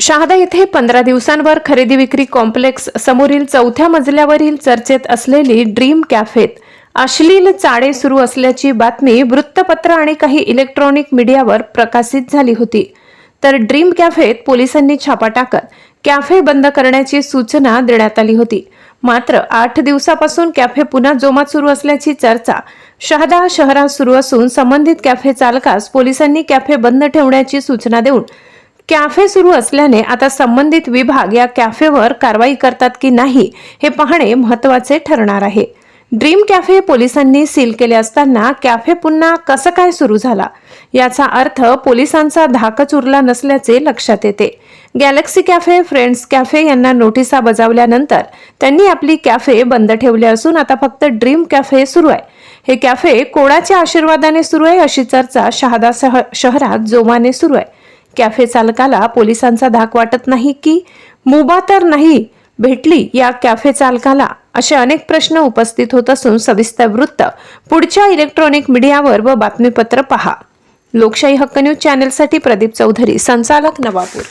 शहादा येथे पंधरा दिवसांवर खरेदी विक्री कॉम्प्लेक्स समोरील चौथ्या मजल्यावरील चर्चेत असलेली ड्रीम कॅफेत अश्लील चाळे सुरू असल्याची बातमी वृत्तपत्र आणि काही इलेक्ट्रॉनिक मीडियावर प्रकाशित झाली होती. तर ड्रीम कॅफेत पोलिसांनी छापा टाकत कॅफे बंद करण्याची सूचना देण्यात आली होती. मात्र आठ दिवसापासून कॅफे पुन्हा जोमात सुरू असल्याची चर्चा शहादा शहरात सुरू असून संबंधित कॅफे चालकास पोलिसांनी कॅफे बंद ठेवण्याची सूचना देऊन कॅफे सुरू असल्याने आता संबंधित विभाग या कॅफेवर कारवाई करतात की नाही हे पाहणे महत्त्वाचे ठरणार आहे. ड्रीम कॅफे पोलिसांनी सील केले असताना कॅफे पुन्हा कसं काय सुरू झाला? याचा अर्थ पोलिसांचा धाकच उरला नसल्याचे लक्षात येते. गॅलेक्सी कॅफे फ्रेंड्स कॅफे यांना नोटिसा बजावल्यानंतर त्यांनी आपली कॅफे बंद ठेवले असून आता फक्त ड्रीम कॅफे सुरू आहे. हे कॅफे कोणाच्या आशीर्वादाने सुरू आहे अशी चर्चा शहादा शहरात जोमाने सुरू आहे. कॅफे चालकाला पोलिसांचा धाक वाटत नाही की मुबा तर नाही भेटली या कॅफे चालकाला असे अनेक प्रश्न उपस्थित होत असून सविस्तर वृत्त पुढच्या इलेक्ट्रॉनिक मीडियावर व बातमीपत्र पहा. लोकशाही हक्क न्यूज चॅनेलसाठी प्रदीप चौधरी संचालक नवापूर.